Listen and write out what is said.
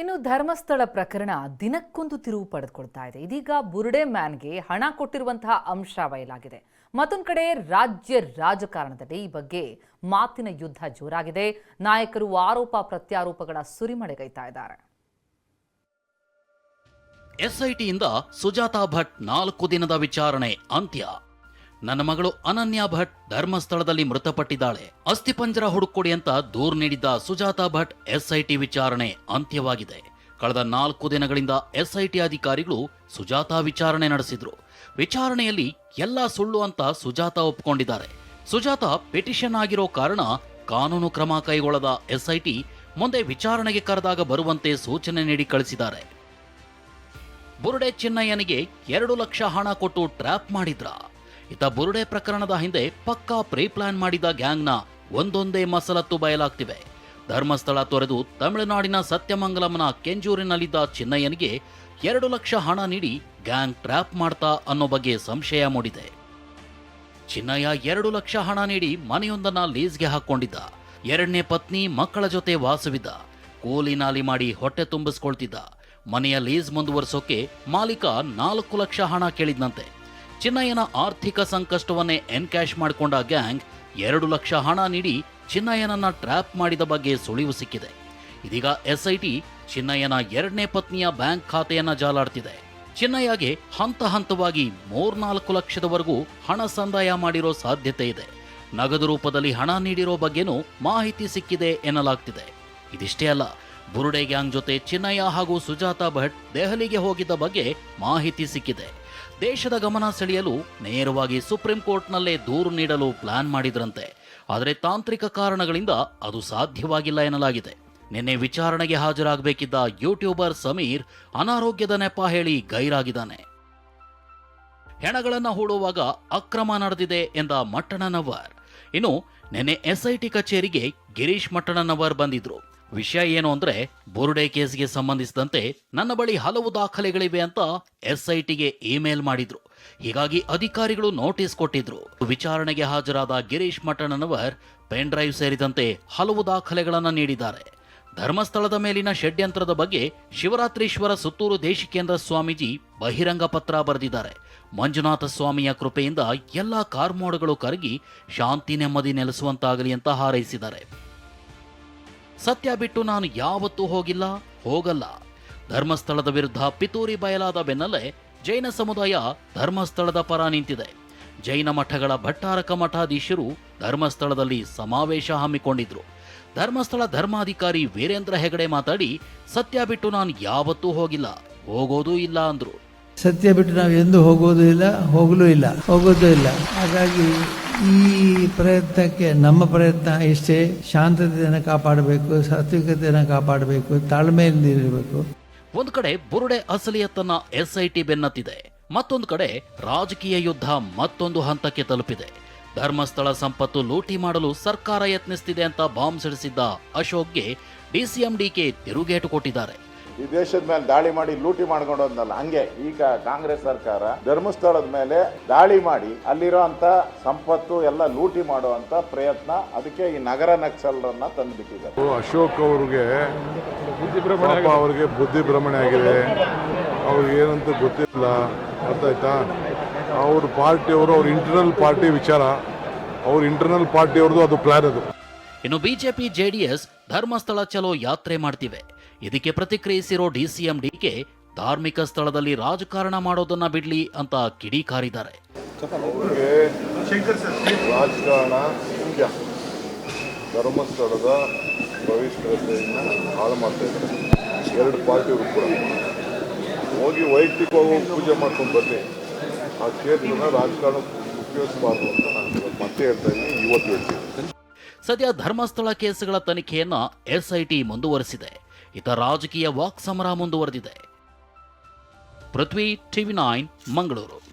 ಇನ್ನು ಧರ್ಮಸ್ಥಳ ಪ್ರಕರಣ ದಿನಕ್ಕೊಂದು ತಿರುವು ಪಡೆದುಕೊಳ್ತಾ ಇದೆ. ಇದೀಗ ಬುರುಡೆ ಮ್ಯಾನ್ಗೆ ಹಣ ಕೊಟ್ಟಿರುವಂತಹ ಅಂಶ ಬಯಲಾಗಿದೆ. ಮತ್ತೊಂದು ಕಡೆ ರಾಜ್ಯ ರಾಜಕಾರಣದಲ್ಲಿ ಈ ಬಗ್ಗೆ ಮಾತಿನ ಯುದ್ಧ ಜೋರಾಗಿದೆ. ನಾಯಕರು ಆರೋಪ ಪ್ರತ್ಯಾರೋಪಗಳ ಸುರಿಮಳೆಗೈತಾ ಇದ್ದಾರೆ. ಎಸ್ಐಟಿಯಿಂದ ಸುಜಾತಾ ಭಟ್ ನಾಲ್ಕು ದಿನದ ವಿಚಾರಣೆ ಅಂತ್ಯ. ನನ್ನ ಮಗಳು ಅನನ್ಯ ಭಟ್ ಧರ್ಮಸ್ಥಳದಲ್ಲಿ ಮೃತಪಟ್ಟಿದ್ದಾಳೆ. ಅಸ್ಥಿಪಂಜರ ಹುಡುಕೊಡಿ ಅಂತ ದೂರು ನೀಡಿದ್ದ ಸುಜಾತಾ ಭಟ್ ಎಸ್ಐಟಿ ವಿಚಾರಣೆ ಅಂತ್ಯವಾಗಿದೆ. ಕಳೆದ ನಾಲ್ಕು ದಿನಗಳಿಂದ ಎಸ್ಐಟಿ ಅಧಿಕಾರಿಗಳು ಸುಜಾತಾ ವಿಚಾರಣೆ ನಡೆಸಿದ್ರು. ವಿಚಾರಣೆಯಲ್ಲಿ ಎಲ್ಲ ಸುಳ್ಳು ಅಂತ ಸುಜಾತಾ ಒಪ್ಪಿಕೊಂಡಿದ್ದಾರೆ ಸುಜಾತಾ ಪಿಟಿಷನ್ ಆಗಿರೋ ಕಾರಣ ಕಾನೂನು ಕ್ರಮ ಕೈಗೊಳ್ಳದ ಎಸ್ಐಟಿ ಮುಂದೆ ವಿಚಾರಣೆಗೆ ಕರೆದಾಗ ಬರುವಂತೆ ಸೂಚನೆ ನೀಡಿ ಕಳಿಸಿದ್ದಾರೆ. ಬುರುಡೆ ಚಿನ್ನಯ್ಯನಿಗೆ ಎರಡು ಲಕ್ಷ ಹಣ ಕೊಟ್ಟು ಟ್ರ್ಯಾಪ್ ಮಾಡಿದ್ರ? ಇತ್ತ ಬುರುಡೆ ಪ್ರಕರಣದ ಹಿಂದೆ ಪಕ್ಕಾ ಪ್ರೀ ಪ್ಲಾನ್ ಮಾಡಿದ ಗ್ಯಾಂಗ್ನ ಒಂದೊಂದೇ ಮಸಲತ್ತು ಬಯಲಾಗ್ತಿವೆ. ಧರ್ಮಸ್ಥಳ ತೊರೆದು ತಮಿಳುನಾಡಿನ ಸತ್ಯಮಂಗಲಮನ ಕೆಂಜೂರಿನಲ್ಲಿದ್ದ ಚಿನ್ನಯ್ಯನಿಗೆ ಎರಡು ಲಕ್ಷ ಹಣ ನೀಡಿ ಗ್ಯಾಂಗ್ ಟ್ರ್ಯಾಪ್ ಮಾಡ್ತಾ ಅನ್ನೋ ಬಗ್ಗೆ ಸಂಶಯ ಮೂಡಿದೆ. ಚಿನ್ನಯ್ಯ ಎರಡು ಲಕ್ಷ ಹಣ ನೀಡಿ ಮನೆಯೊಂದನ್ನ ಲೀಸ್ಗೆ ಹಾಕೊಂಡಿದ್ದ ಎರಡನೇ ಪತ್ನಿ ಮಕ್ಕಳ ಜೊತೆ ವಾಸವಿದ್ದ. ಕೂಲಿ ನಾಲಿ ಮಾಡಿ ಹೊಟ್ಟೆ ತುಂಬಿಸ್ಕೊಳ್ತಿದ್ದ. ಮನೆಯ ಲೀಸ್ ಮುಂದುವರಿಸೋಕೆ ಮಾಲೀಕ ನಾಲ್ಕು ಲಕ್ಷ ಹಣ ಕೇಳಿದ್ನಂತೆ. ಚಿನ್ನಯ್ಯನ ಆರ್ಥಿಕ ಸಂಕಷ್ಟವನ್ನೇ ಎನ್ಕ್ಯಾಶ್ ಮಾಡಿಕೊಂಡ ಗ್ಯಾಂಗ್ ಎರಡು ಲಕ್ಷ ಹಣ ನೀಡಿ ಚಿನ್ನಯ್ಯನನ್ನ ಟ್ರ್ಯಾಪ್ ಮಾಡಿದ ಬಗ್ಗೆ ಸುಳಿವು ಸಿಕ್ಕಿದೆ. ಇದೀಗ ಎಸ್ಐಟಿ ಚಿನ್ನಯ್ಯನ ಎರಡನೇ ಪತ್ನಿಯ ಬ್ಯಾಂಕ್ ಖಾತೆಯನ್ನ ಜಾಲಾಡ್ತಿದೆ. ಚಿನ್ನಯ್ಯಗೆ ಹಂತ ಹಂತವಾಗಿ ಮೂರ್ನಾಲ್ಕು ಲಕ್ಷದವರೆಗೂ ಹಣ ಸಂದಾಯ ಮಾಡಿರೋ ಸಾಧ್ಯತೆ ಇದೆ. ನಗದು ರೂಪದಲ್ಲಿ ಹಣ ನೀಡಿರೋ ಬಗ್ಗೆನೂ ಮಾಹಿತಿ ಸಿಕ್ಕಿದೆ ಎನ್ನಲಾಗ್ತಿದೆ. ಇದಿಷ್ಟೇ ಅಲ್ಲ, ಬುರುಡೆ ಗ್ಯಾಂಗ್ ಜೊತೆ ಚಿನ್ನಯ್ಯ ಹಾಗೂ ಸುಜಾತಾ ಭಟ್ ದೆಹಲಿಗೆ ಹೋಗಿದ್ದ ಬಗ್ಗೆ ಮಾಹಿತಿ ಸಿಕ್ಕಿದೆ. ದೇಶದ ಗಮನ ಸೆಳೆಯಲು ನೇರವಾಗಿ ಸುಪ್ರೀಂ ಕೋರ್ಟ್ನಲ್ಲೇ ದೂರು ನೀಡಲು ಪ್ಲಾನ್ ಮಾಡಿದ್ರಂತೆ. ಆದರೆ ತಾಂತ್ರಿಕ ಕಾರಣಗಳಿಂದ ಅದು ಸಾಧ್ಯವಾಗಿಲ್ಲ ಎನ್ನಲಾಗಿದೆ. ನಿನ್ನೆ ವಿಚಾರಣೆಗೆ ಹಾಜರಾಗಬೇಕಿದ್ದ ಯೂಟ್ಯೂಬರ್ ಸಮೀರ್ ಅನಾರೋಗ್ಯದ ನೆಪ ಹೇಳಿ ಗೈರಾಗಿದ್ದಾನೆ. ಹೆಣಗಳನ್ನು ಹೂಡುವಾಗ ಅಕ್ರಮ ನಡೆದಿದೆ ಎಂದ ಮಟ್ಟಣ್ಣನವರ್. ಇನ್ನು ನಿನ್ನೆ ಎಸ್ಐಟಿ ಕಚೇರಿಗೆ ಗಿರೀಶ್ ಮಟ್ಟಣ್ಣನವರ್ ಬಂದಿದ್ರು. ವಿಷಯ ಏನು ಅಂದ್ರೆ ಬೋರ್ಡೆ ಕೇಸ್ಗೆ ಸಂಬಂಧಿಸಿದಂತೆ ನನ್ನ ಬಳಿ ಹಲವು ದಾಖಲೆಗಳಿವೆ ಅಂತ ಎಸ್ಐಟಿಗೆ ಇಮೇಲ್ ಮಾಡಿದ್ರು. ಹೀಗಾಗಿ ಅಧಿಕಾರಿಗಳು ನೋಟಿಸ್ ಕೊಟ್ಟಿದ್ರು. ವಿಚಾರಣೆಗೆ ಹಾಜರಾದ ಗಿರೀಶ್ ಮಟ್ಟಣ್ಣನವರ್ ಪೆನ್ ಡ್ರೈವ್ ಸೇರಿದಂತೆ ಹಲವು ದಾಖಲೆಗಳನ್ನ ನೀಡಿದ್ದಾರೆ. ಧರ್ಮಸ್ಥಳದ ಮೇಲಿನ ಷಡ್ಯಂತ್ರದ ಬಗ್ಗೆ ಶಿವರಾತ್ರೀಶ್ವರ ಸುತ್ತೂರು ದೇಶಿಕೇಂದ್ರ ಸ್ವಾಮೀಜಿ ಬಹಿರಂಗ ಪತ್ರ ಬರೆದಿದ್ದಾರೆ. ಮಂಜುನಾಥ ಸ್ವಾಮಿಯ ಕೃಪೆಯಿಂದ ಎಲ್ಲಾ ಕಾರ್ಮೋಡಗಳು ಕರಗಿ ಶಾಂತಿ ನೆಮ್ಮದಿ ನೆಲೆಸುವಂತಾಗಲಿ ಅಂತ ಹಾರೈಸಿದ್ದಾರೆ. ಸತ್ಯ ಬಿಟ್ಟು ನಾನು ಯಾವತ್ತೂ ಹೋಗಿಲ್ಲ, ಹೋಗಲ್ಲ. ಧರ್ಮಸ್ಥಳದ ವಿರುದ್ಧ ಪಿತೂರಿ ಬಯಲಾದ ಬೆನ್ನಲ್ಲೇ ಜೈನ ಸಮುದಾಯ ಧರ್ಮಸ್ಥಳದ ಪರ ನಿಂತಿದೆ. ಜೈನ ಮಠಗಳ ಭಟ್ಟಾರಕ ಮಠಾಧೀಶರು ಧರ್ಮಸ್ಥಳದಲ್ಲಿ ಸಮಾವೇಶ ಹಮ್ಮಿಕೊಂಡಿದ್ರು. ಧರ್ಮಸ್ಥಳ ಧರ್ಮಾಧಿಕಾರಿ ವೀರೇಂದ್ರ ಹೆಗಡೆ ಮಾತಾಡಿ, ಸತ್ಯ ಬಿಟ್ಟು ನಾನು ಯಾವತ್ತೂ ಹೋಗಿಲ್ಲ, ಹೋಗೋದೂ ಇಲ್ಲ ಅಂದ್ರು. ಸತ್ಯ ಬಿಟ್ಟು ನಾವು ಎಂದೂ ಹೋಗೋದು ಇಲ್ಲ, ಹೋಗಲೂ ಇಲ್ಲ, ಹೋಗೋದು ಇಲ್ಲ. ಹಾಗಾಗಿ ಈ ಪ್ರಯತ್ನಕ್ಕೆ, ನಮ್ಮ ಪ್ರಯತ್ನ ಇಷ್ಟೇ, ಶಾಂತತೆಯನ್ನು ಕಾಪಾಡಬೇಕು, ಸಾತ್ವಿಕತೆಯನ್ನು ಕಾಪಾಡಬೇಕು, ತಾಳ್ಮೆಯಿಂದ ಇರಬೇಕು. ಒಂದು ಕಡೆ ಬುರುಡೆ ಅಸಲಿಯತ್ತನ್ನ ಎಸ್ಐಟಿ ಬೆನ್ನತ್ತಿದೆ, ಮತ್ತೊಂದು ಕಡೆ ರಾಜಕೀಯ ಯುದ್ಧ ಮತ್ತೊಂದು ಹಂತಕ್ಕೆ ತಲುಪಿದೆ. ಧರ್ಮಸ್ಥಳ ಸಂಪತ್ತು ಲೂಟಿ ಮಾಡಲು ಸರ್ಕಾರ ಯತ್ನಿಸ್ತಿದೆ ಅಂತ ಬಾಂಬ್ ಸಿಡಿಸಿದ್ದ ಅಶೋಕ್ಗೆ ಡಿಸಿಎಂಡಿಕೆ ತಿರುಗೇಟು ಕೊಟ್ಟಿದ್ದಾರೆ. ಈ ದೇಶದ ಮೇಲೆ ದಾಳಿ ಮಾಡಿ ಲೂಟಿ ಮಾಡ್ಕೊಂಡು ಹೋದ್ನಲ್ಲ ಹಂಗೆ. ಈಗ ಕಾಂಗ್ರೆಸ್ ಸರ್ಕಾರ ಧರ್ಮಸ್ಥಳದ ಮೇಲೆ ದಾಳಿ ಮಾಡಿ ಅಲ್ಲಿರೋ ಅಂತ ಸಂಪತ್ತು ಎಲ್ಲ ಲೂಟಿ ಮಾಡುವಂತ ಪ್ರಯತ್ನ ಅದಕ್ಕೆ ಈ ನಗರ ನಕ್ಸಲರನ್ನ ತಂದುಬಿಟ್ಟಿದ್ದಾರೆ. ಅಶೋಕ್ ಅವ್ರಿಗೆ ಅವ್ರಿಗೆ ಬುದ್ಧಿ ಭ್ರಮಣೆ ಆಗಿದೆ. ಅವ್ರಿಗೆ ಏನಂತ ಗೊತ್ತಿಲ್ಲ. ಅರ್ಥ ಆಯ್ತಾ? ಅವ್ರ ಪಾರ್ಟಿಯವರು ಅವ್ರ ಇಂಟರ್ನಲ್ ಪಾರ್ಟಿ ವಿಚಾರ. ಅವ್ರ ಇಂಟರ್ನಲ್ ಪಾರ್ಟಿಯವ್ರದ್ದು ಅದು ಪ್ಲಾನ್ ಅದು. ಇನ್ನು ಬಿಜೆಪಿ ಜೆಡಿಎಸ್ ಧರ್ಮಸ್ಥಳ ಚಲೋ ಯಾತ್ರೆ ಮಾಡ್ತಿವೆ. ಇದಕ್ಕೆ ಪ್ರತಿಕ್ರಿಯಿಸಿರೋ ಡಿಸಿಎಂ ಡಿಕೆ ಧಾರ್ಮಿಕ ಸ್ಥಳದಲ್ಲಿ ರಾಜಕಾರಣ ಮಾಡೋದನ್ನ ಬಿಡ್ಲಿ ಅಂತ ಕಿಡಿಕಾರಿದ್ದಾರೆ ರಾಜಕಾರಣ ಧರ್ಮಸ್ಥಳದ ಪವಿತ್ರತೆಯನ್ನು ಹಾಳು ಮಾಡ್ತಾ ಇದ್ದಾರೆ. ಎರಡು ಪಾರ್ಟಿಯವರು ಕೂಡ. ಹೋಗಿ ವೈಯಕ್ತಿಕವಾಗಿ ಪೂಜೆ ಮಾಡ್ಕೊಂಡು ಬನ್ನಿ. ಆ ಕ್ಷೇತ್ರನ ರಾಜಕಾರಣ ಉಪಯೋಗಿಸಬಾರ್ದು ಅಂತ ನಾನು ಮತ್ತೆ ಹೇಳ್ತಾ ಇದ್ದೀನಿ. ಇವತ್ತು ಹೇಳ್ತೀನಿ. ಸದ್ಯ ಧರ್ಮಸ್ಥಳ ಕೇಸುಗಳ ತನಿಖೆಯನ್ನ ಎಸ್ಐಟಿ ಮುಂದುವರೆಸಿದೆ. ಇತ ರಾಜಕೀಯ ವಾಕ್ ಸಮರ ಮುಂದುವರೆದಿದೆ. Prithvi TV nine Mangaluru.